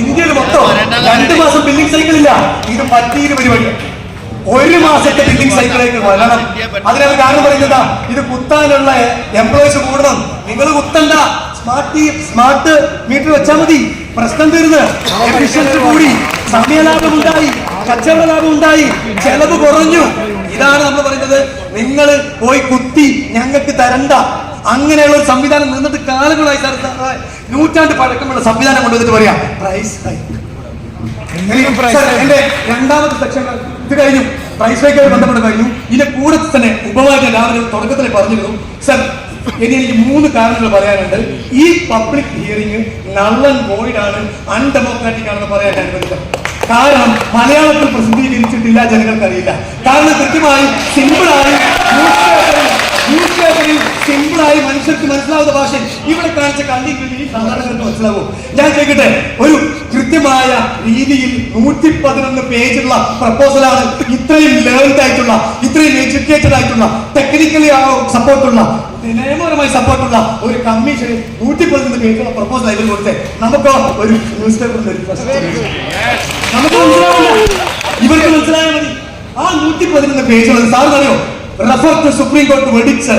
ഇന്ത്യയിൽ മൊത്തം രണ്ട് മാസം ബില്ലിംഗ് സൈക്കിൾ ഇല്ല. ഇത് പറ്റിയൊരു പരിപാടി ഒരു മാസത്തെ ബില്ലിംഗ് സൈക്കിളേക്ക് വരണം. അതിനൊരു കാരണം പറയുന്നത്. ഇത് കുത്താനുള്ള എംപ്ലോയീസ് കൂടണം. നിങ്ങൾ കുത്തണ്ട. സ്മാർട്ട് സ്മാർട്ട് മീറ്റർ വെച്ചാൽ മതി. പ്രശ്നം തീർന്ന്. എഫിഷ്യൻസി കൂടി. സമയലാഭം ഉണ്ടായി കച്ചവട ലാഭം ഉണ്ടായി ചെലവ് കുറഞ്ഞു. ഇതാണ് നമ്മൾ പറയുന്നത്. നിങ്ങൾ പോയി കുത്തി ഞങ്ങൾക്ക് തരണ്ട. അങ്ങനെയുള്ള ഒരു സംവിധാനം നിന്നിട്ട് കാലങ്ങളായി സാർ, നൂറ്റാണ്ട് പഴക്കമുള്ള സംവിധാനം കൊണ്ടുവന്നിട്ട് പറയാം പ്രൈസ് എന്റെ രണ്ടാമത്തെ സെക്ഷൻ ഇത് കഴിഞ്ഞു. പ്രൈസ് ഹൈക്കുമായി ബന്ധപ്പെട്ട് കഴിഞ്ഞു. ഇതിന്റെ കൂടെ തന്നെ ഉപവാചന രാവിലെ തുടക്കത്തിൽ പറഞ്ഞിരുന്നു. സർ ഇനി എനിക്ക് മൂന്ന് കാരണങ്ങൾ പറയാനുണ്ട്. ഈ public hearing null and void ആണ് അൺഡെമോക്രാറ്റിക് ആണെന്ന് പറയാൻ അനുവദിക്കാം. കാരണം മലയാളത്തിൽ പ്രസിദ്ധീകരിച്ചിട്ടില്ല ജനങ്ങൾക്ക് അറിയില്ല കാരണം കൃത്യമായി സിമ്പിളായി ന്യൂസ് പേപ്പറിൽ സിമ്പിളായി മനുഷ്യർക്ക് മനസ്സിലാവുന്ന ഭാഷ. ഇവിടെ കാണിച്ച കണ്ടി ഈ സാധാരണക്കാർക്ക് മനസ്സിലാവും. ഞാൻ കേൾക്കട്ടെ ഒരു കൃത്യമായ രീതിയിൽ നൂറ്റി പതിനൊന്ന് പേജുള്ള പ്രപ്പോസലാണ് ഇത്രയും ലേൺഡ് ആയിട്ടുള്ള ഇത്രയും എഡ്യൂക്കേറ്റഡ് ആയിട്ടുള്ള ടെക്നിക്കലി സപ്പോർട്ടുള്ള നിയമപരമായി സപ്പോർട്ടുള്ള ഒരു കമ്മീഷൻ നൂറ്റി പതിനൊന്ന് പേജുള്ള പ്രപ്പോസൽ ഇവർ കൊടുത്തേ. നമുക്ക് ഒരു ന്യൂസ് പേപ്പർ നമുക്ക് മനസ്സിലാവില്ല. ഇവർക്ക് മനസ്സിലായാൽ മതി. ആ നൂറ്റി പതിനൊന്ന് പേജുള്ളത് സാർ അറിയോ? Refer to Supreme Court verdicts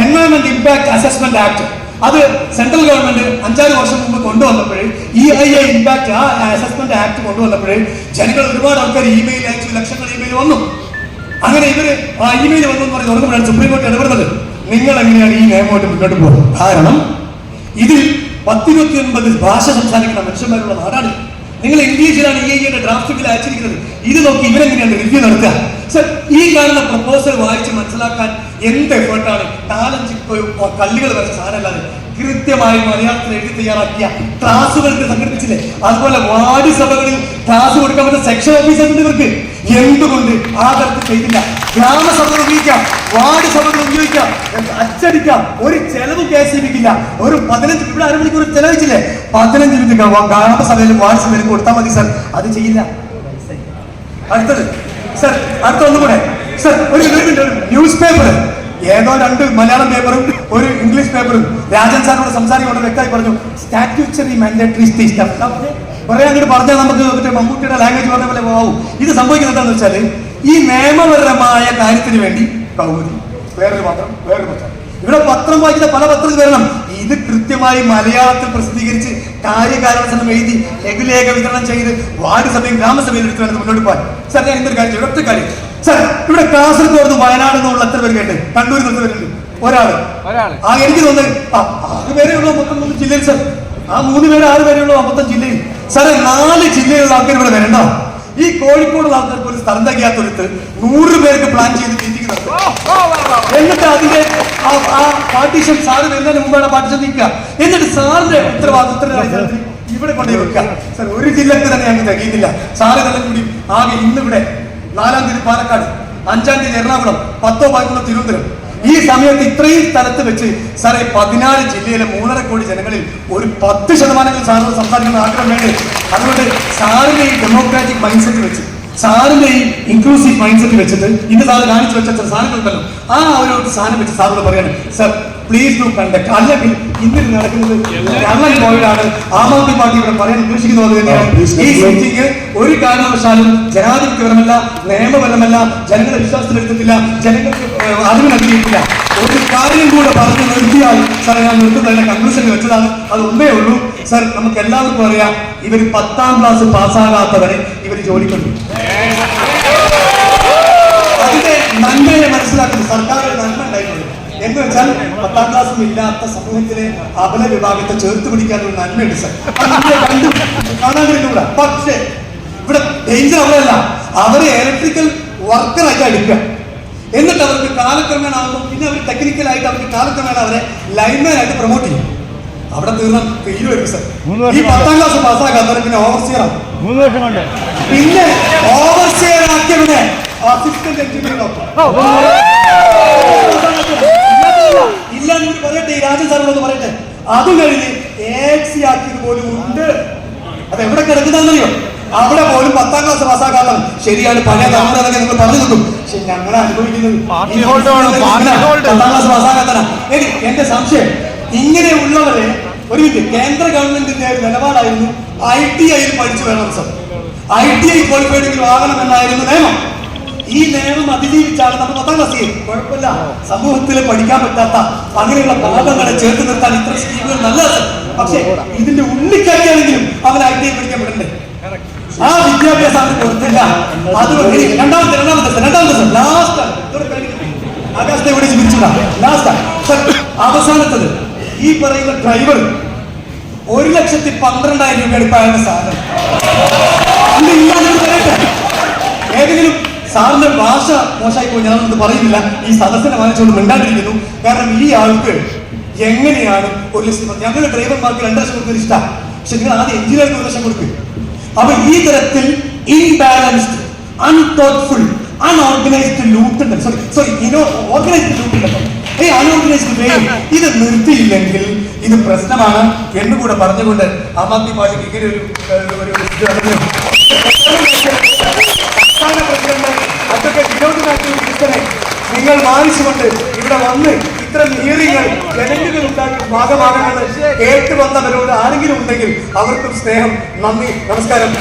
environment impact assessment act അത് സെൻട്രൽ ഗവൺമെന്റ് അഞ്ചാറ് വർഷം മുമ്പ് കൊണ്ടുവന്നപ്പോഴേ ഈ ഐ എ ഇമ്പാക്ട് ആ അസസ്മെന്റ് ആക്ട് കൊണ്ടുവന്നപ്പോഴേ ജനങ്ങൾ ഒരുപാട് ആൾക്കാർ ഇമെയിൽ അയച്ചു ലക്ഷങ്ങൾ ഇമെയിൽ വന്നു. അങ്ങനെ ഇവർ ആ ഇമെയിൽ വന്നു എന്ന് പറഞ്ഞ് തുടങ്ങുമ്പോഴാണ് സുപ്രീം കോടതി ഇടപെടുന്നത്. നിങ്ങൾ എങ്ങനെയാണ് ഈ നിയമമായിട്ട് മുന്നോട്ട് പോകുന്നത്? കാരണം ഇതിൽ പത്തിരുപത്തി ഒൻപത് ഭാഷ സംസാരിക്കുന്ന മനുഷ്യന്മാരുള്ള നാടാണ് നിങ്ങൾ ഇംഗ്ലീഷിലാണ് ഇ ഐയുടെ ഡ്രാഫ്റ്റ് ബിൽ അയച്ചിരിക്കുന്നത്. ഇത് നോക്കി ഇവരെങ്ങനെയാണ് റിവ്യൂ നടത്തുക? സർ ഈ കാണുന്ന പ്രപ്പോസൽ വായിച്ച് മനസ്സിലാക്കാൻ എന്ത് എഫേർട്ടാണ് നാലഞ്ച് ഇപ്പൊ കല്ലുകൾ വരെ സാധനമല്ലാതെ കൃത്യമായി മലയാളത്തിൽ എഴുതി തയ്യാറാക്കിയ ക്ലാസ്സുകൾക്ക് സംഘടിപ്പിച്ചില്ലേ? അതുപോലെ വാർഡ് സഭകളിൽ ക്ലാസ് കൊടുക്കാൻ പറ്റുന്ന സെക്ഷൻ ഓഫീസറുണ്ട് ഇവർക്ക്. എന്തുകൊണ്ട് ആ തരത്തിൽ ചെയ്തില്ല? ഗ്രാമസഭകൾ ഉപയോഗിക്കാം വാർഡ് സഭകൾ ഉപയോഗിക്കാം അച്ചടിക്കാം ഒരു ചെലവ് കേസിപ്പിക്കില്ല ഒരു പതിനഞ്ച് ഇവിടെ അരമണിക്കൂർ ചെലവിച്ചില്ലേ പതിനഞ്ച് മിനിറ്റ് ഗ്രാമസഭയിലും വാർഡ് സഭയിലും കൊടുത്താൽ മതി സർ. അത് ചെയ്യില്ല. അടുത്തത്. സർ അടുത്ത ഒന്നും കൂടെ. സർ ഒരു ഒരു ന്യൂസ് പേപ്പർ. ഏതോ രണ്ട് മലയാളം പേപ്പറും ഒരു ഇംഗ്ലീഷ് പേപ്പറും. രാജൻ സാറിനോട് സംസാരിക്കുന്നത് വ്യക്തമായി പറഞ്ഞു സ്റ്റാറ്റ്യൂച്ചറി മാൻഡേറ്ററി കുറെ അങ്ങോട്ട് പറഞ്ഞാൽ നമുക്ക് മറ്റേ മമ്മൂട്ടിയുടെ ലാംഗ്വേജ് പറഞ്ഞ പോലെ പോവും ഇത് സംഭവിക്കുന്നത് എന്താണെന്ന് വെച്ചാൽ ഈ നിയമപരമായ കാര്യത്തിന് വേണ്ടി കൗമുദി വേറൊരു പത്രം വേറൊരു പത്രം. ഇവിടെ പത്രം വായിക്കുന്ന പല പത്രത്തിൽ വരണം. ഇത് കൃത്യമായി മലയാളത്തിൽ പ്രസിദ്ധീകരിച്ച് കാര്യകാരണ സംഘം എഴുതി ലഘുലേഖ വിതരണം ചെയ്ത് വാർഡ് സഭയും ഗ്രാമസഭയിൽ എടുത്തു വേണം മുന്നോട്ട് പോകാൻ. സാർ ഞാൻ എന്തൊരു കാര്യം? ഒറ്റ കാര്യം. സാർ ഇവിടെ കാസർഗോഡ് വയനാട് എന്നുള്ള എത്ര പേര് കേട്ട്? കണ്ണൂരിൽ നിന്ന് വരുന്നത് പേരുണ്ട്? ഒരാൾ. ആ എനിക്ക് തോന്നുന്നത് ആ ആറ് പേരേ ഉള്ളൂ മൊത്തം മൂന്ന് ജില്ലയിൽ സാർ. ആ മൂന്ന് പേര് ആറ് പേരേ ഉള്ളൂ മൊത്തം ജില്ലയിൽ. സാറേ നാല് ജില്ലയിലുള്ള ആൾക്കാർ ഇവിടെ വരണ്ട? ഈ കോഴിക്കോടുള്ള ആൾക്കാർക്ക് ഒരു സ്ഥലം തികയാത്തൊരുത്ത് നൂറ് പേർക്ക് പ്ലാൻ ചെയ്ത് നടത്തും. എന്നിട്ട് അതിന്റെ ആ- പാർട്ടീഷൻ സാറ് വരുന്നതിന് മുമ്പാണ് പാർട്ടീഷൻ നിൽക്കുക. എന്നിട്ട് സാറിന്റെ ഉത്തരവാദിത്തത്തിന്റെ അടിസ്ഥാനത്തിൽ ഇവിടെ കൊണ്ടുപോയി വെക്കുക. സാർ ഒരു ജില്ലക്ക് തന്നെ ഞങ്ങൾ തികയുന്നില്ല. സാറ് ഇതെല്ലാം കൂടി ആകെ ഇന്നിവിടെ നാലാം തീയതി പാലക്കാട് അഞ്ചാം തീയതി എറണാകുളം പത്തോ പതിനൊന്നോ തിരുവനന്തപുരം. ഈ സമയത്ത് ഇത്രയും സ്ഥലത്ത് വെച്ച് സാറേ പതിനാല് ജില്ലയിലെ മൂന്നര കോടി ജനങ്ങളിൽ ഒരു പത്ത് ശതമാനം സാറിന് സംസാരിക്കുന്ന ആഗ്രഹം വേണ്ടേ? അതുകൊണ്ട് സാറിന്റെ ഈ ഡെമോക്രാറ്റിക് മൈൻഡ് സെറ്റ് വെച്ച് സാറിന്റെ ഈ ഇൻക്ലൂസീവ് മൈൻഡ് സെറ്റ് വെച്ചിട്ട് ഇന്ന് സാറ് കാണിച്ചു വെച്ച സാധനങ്ങളുണ്ടല്ലോ ആ ഒരു സാധനം വെച്ച് സാറിനോട് പറയാണ് സർ പ്ലീസ് ഡു കണ്ടക്ട് അല്ലെങ്കിൽ ഇന്നിൽ നടക്കുന്നത് കള്ളൻ കോവിഡാണ്. ആം ആദ്മി പാർട്ടി ഇവിടെ പറയാൻ ഉദ്ദേശിക്കുന്നത് അത് തന്നെയാണ്. ഈ മീറ്റിംഗ് ഒരു കാരണവശാലും ജനാധിപത്യപരമല്ല നിയമപരമല്ല വിശ്വാസത്തിൽ വിശ്വാസത്തിലെടുത്തിട്ടില്ല ജനങ്ങൾക്ക് അറിവ് നൽകിയിട്ടില്ല ഒരു കാര്യം കൂടെ പറഞ്ഞു നിർത്തിയാൽ സാർ ഞാൻ നിർത്തുന്നതിന്റെ കൺക്ലൂഷൻ വെച്ചതാണ്. അത് ഒന്നേ ഉള്ളൂ. സാർ നമുക്ക് എല്ലാവർക്കും അറിയാം ഇവർ പത്താം ക്ലാസ് പാസ്സാകാത്തവരെ ഇവർ ജോലിക്കുണ്ട് അതിന്റെ നന്മയെ മനസ്സിലാക്കുന്നത് സർക്കാർ നന്മ ഉണ്ടായിട്ടുണ്ട്. എന്ന് വെച്ചാൽ പത്താം ക്ലാസ് ഇല്ലാത്ത സമൂഹത്തിലെ അബല വിഭാഗത്തെ ചേർത്ത് പിടിക്കാൻ ഒരു നന്മയുണ്ട് സാർ. കാണാൻ കഴിയൂല പക്ഷേ ഇവിടെ ഡേഞ്ചർ അവരല്ല. അവരെ ഇലക്ട്രിക്കൽ വർക്കറായിട്ട് എടുക്കുക എന്നിട്ട് അവർക്ക് കാലക്രമേണ ആകുമ്പോൾ പിന്നെ അവർ ടെക്നിക്കലായിട്ട് അവർക്ക് കാലക്രമേണ അവരെ ലൈൻമാൻ ആയിട്ട് പ്രൊമോട്ട് ചെയ്യും. അവിടെ തീർന്ന തീരുവരും സാർ സർ ഈ പത്താം ക്ലാസ് പാസ്സാക്കാത്തവരെ പിന്നെ ഓവർസിയർ കൊണ്ട്. പിന്നെ ഓവർസിയർ ആക്കിയവിടെ അസിസ്റ്റന്റ് എഞ്ചിനീയർ പറയട്ടെ ഈ രാജൻ സാറിനോട് പറയട്ടെ. അതും കഴിഞ്ഞ് എക്സി ആക്കിയത് പോലും ഉണ്ട്. അത് എവിടെ കിടക്കുന്നറിയോ അവിടെ പോലും പത്താം ക്ലാസ് പാസ്സാക്കാത്തവൻ. ശരിയാണ് പഴയ തമിഴ്നാടൊക്കെ നിങ്ങൾ പറഞ്ഞു നിൽക്കും പക്ഷെ ഞങ്ങൾ അനുഭവിക്കുന്നത്. പത്താം ക്ലാസ് പാസ്സാക്കാത്തവനാ. ഇനി എന്റെ സംശയം ഇങ്ങനെയുള്ളവരെ ഒരു മിനിറ്റ് കേന്ദ്ര ഗവൺമെന്റിന്റെ ഒരു നിലപാടായിരുന്നു ഐ ടി ഐയിൽ പഠിച്ചു വേണം സർ. ഐ ടി ഐ ക്വാളിഫൈഡിൽ ആകണം എന്നായിരുന്നു നിയമം. ഈ നിയമം അതിജീവിച്ചാണ് നമ്മൾ പത്താം ക്ലാസ് ചെയ്യും കുഴപ്പമില്ല. സമൂഹത്തിൽ പഠിക്കാൻ പറ്റാത്ത അങ്ങനെയുള്ള പാപങ്ങളെ ചേർത്ത് നിർത്താൻ ഇത്ര സ്കീമുകൾ നല്ലത് പക്ഷേ ഇതിന്റെ ഉള്ളിക്കാക്കിയാണെങ്കിലും അവൻ ഐ ടി ഐ പഠിക്കാൻ വിടണ്ടേ? ആ വിദ്യാഭ്യാസം അത് കൊടുത്തില്ല. അതുകൊണ്ട് രണ്ടാമത്തെ രണ്ടാമത്തെ രണ്ടാമത്തെ ലാസ്റ്റ് ആകാശത്തെ വിളിച്ച് പിരിച്ചുവിടാം. ലാസ്റ്റ് അവസാനത്തത്. ഈ പറയുന്ന ഡ്രൈവർ ഒരു ലക്ഷത്തി പന്ത്രണ്ടായിരം രൂപയാണ് ഇപ്പൊ അയാളുടെ സാധനം ഏതെങ്കിലും സാറിന്റെ ഭാഷ മോശമായി പോയി. ഞാനൊന്നും പറയുന്നില്ല. ഈ സദസ്സിനെ വാങ്ങിച്ചുകൊണ്ട് മിണ്ടാണ്ടിരിക്കുന്നു. കാരണം ഈ ആൾക്ക് എങ്ങനെയാണ് ഒരു ലക്ഷം ഞങ്ങളുടെ ഡ്രൈവർമാർക്ക് രണ്ട് ലക്ഷം കൊടുക്കുന്ന ഇഷ്ടമാണ് പക്ഷെ നിങ്ങൾ ആദ്യം എഞ്ചിനീയർക്ക് ഒരു ലക്ഷം കൊടുക്കുക അപ്പൊ ഈ തരത്തിൽ ഇൻബാലൻസ്ഡ് അൺതോട്ട്ഫുൾ അൺഓർഗനൈസ്ഡ് ലൂട്ട് ഉണ്ട്. സോറി സോറി ഇനോ ഓർഗനൈസ്ഡ് ലൂട്ട് ഉണ്ടല്ലോ ഈ അൺഓർഗനൈസ്ഡ് വേ ഇത് നിർത്തിയില്ലെങ്കിൽ ഇത് പ്രശ്നമാണ് എന്ന് കൂടെ പറഞ്ഞുകൊണ്ട് ആം ആദ്മി പാർട്ടിക്ക് ഇങ്ങനെ ഒരു ഒരു- പ്രസിഡന്റ് അതൊക്കെ വിനോദ് മാത്യു ക്രിസ്തനെ നിങ്ങൾ മാനിച്ചുകൊണ്ട് ഇവിടെ വന്ന് ഇത്തരം ഹിയറിങ്ങൾ ജനങ്ങൾ ഉണ്ടാക്കി ഭാഗമാകണമെന്ന് കേട്ട് വന്നവരോട് ആരെങ്കിലും ഉണ്ടെങ്കിൽ അവർക്കും സ്നേഹം. നന്ദി. നമസ്കാരം.